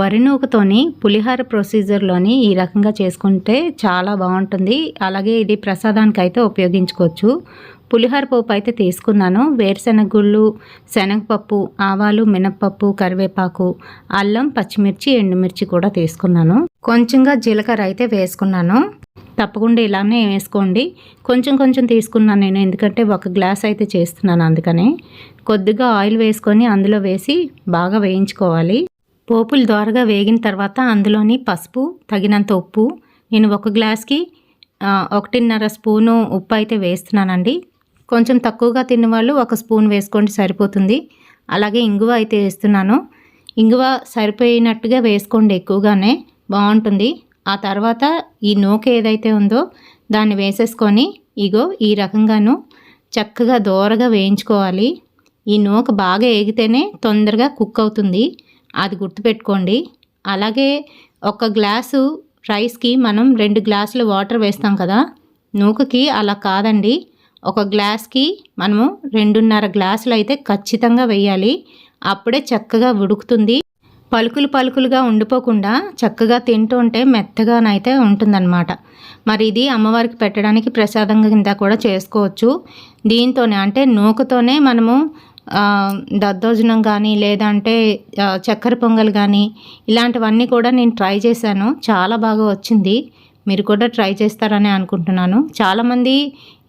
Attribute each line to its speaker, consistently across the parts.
Speaker 1: వరి నూకతోని పులిహార ప్రొసీజర్లోని ఈ రకంగా చేసుకుంటే చాలా బాగుంటుంది. అలాగే ఇది ప్రసాదానికి అయితే ఉపయోగించుకోవచ్చు. పులిహార పోపు అయితే తీసుకున్నాను. వేరుశెనగ గుళ్ళు శనగపప్పు ఆవాలు మినప్పప్పు కరివేపాకు అల్లం పచ్చిమిర్చి ఎండుమిర్చి కూడా తీసుకున్నాను. కొంచెంగా జీలకర్ర అయితే వేసుకున్నాను. తప్పకుండా ఇలానే వేసుకోండి. కొంచెం కొంచెం తీసుకున్నాను నేను ఎందుకంటే ఒక గ్లాస్ అయితే చేస్తున్నాను అందుకని. కొద్దిగా ఆయిల్ వేసుకొని అందులో వేసి బాగా వేయించుకోవాలి. పోపులు దోరగా వేగిన తర్వాత అందులోని పసుపు తగినంత ఉప్పు నేను ఒక గ్లాస్కి ఒకటిన్నర స్పూను ఉప్పు అయితే వేస్తున్నానండి. కొంచెం తక్కువగా తిన్నవాళ్ళు ఒక స్పూన్ వేసుకోండి సరిపోతుంది. అలాగే ఇంగువ అయితే వేస్తున్నాను. ఇంగువ సరిపోయినట్టుగా వేసుకోండి ఎక్కువగానే బాగుంటుంది. ఆ తర్వాత ఈ నూక ఏదైతే ఉందో దాన్ని వేసేసుకొని ఇగో ఈ రకంగాను చక్కగా దోరగా వేయించుకోవాలి. ఈ నూక బాగా ఏగితేనే తొందరగా కుక్ అవుతుంది. అది గుర్తుపెట్టుకోండి. అలాగే ఒక గ్లాసు రైస్కి మనం రెండు గ్లాసులు వాటర్ వేస్తాం కదా నూకకి అలా కాదండి. ఒక గ్లాస్కి మనము రెండున్నర గ్లాసులు అయితే ఖచ్చితంగా వేయాలి. అప్పుడే చక్కగా ఉడుకుతుంది. పలుకులు పలుకులుగా ఉండిపోకుండా చక్కగా తింటూ ఉంటే మెత్తగానైతే ఉంటుందన్నమాట. మరి ఇది అమ్మవారికి పెట్టడానికి ప్రసాదంగా కింద కూడా చేసుకోవచ్చు. దీంతోనే అంటే నూకతోనే మనము దద్దోజనం కానీ లేదంటే చక్కెర పొంగల్ కానీ ఇలాంటివన్నీ కూడా నేను ట్రై చేశాను. చాలా బాగా వచ్చింది. మీరు కూడా ట్రై చేస్తారని అనుకుంటున్నాను. చాలామంది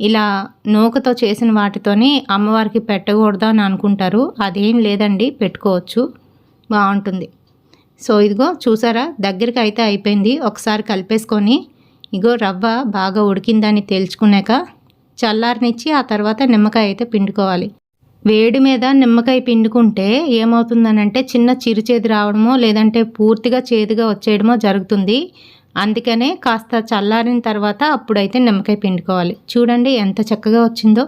Speaker 1: ఇలా నూకతో చేసిన వాటితోని అమ్మవారికి పెట్టకూడదు అని అనుకుంటారు. అదేం లేదండి పెట్టుకోవచ్చు. బాగుంటుంది. సో ఇదిగో చూసారా? దగ్గరికి అయితే అయిపోయింది. ఒకసారి కలిపేసుకొని ఇగో రవ్వ బాగా ఉడికిందని తేల్చుకున్నాక చల్లారనిచ్చి ఆ తర్వాత నిమ్మకాయ అయితే పిండుకోవాలి. వేడి మీద నిమ్మకాయ పిండుకుంటే ఏమవుతుందనంటే చిన్న చిరుచేది రావడమో లేదంటే పూర్తిగా చేదుగా వచ్చేయడమో జరుగుతుంది. అందుకనే కాస్త చల్లారిన తర్వాత అప్పుడైతే నిమ్మకాయ పిండుకోవాలి. చూడండి ఎంత చక్కగా వచ్చిందో.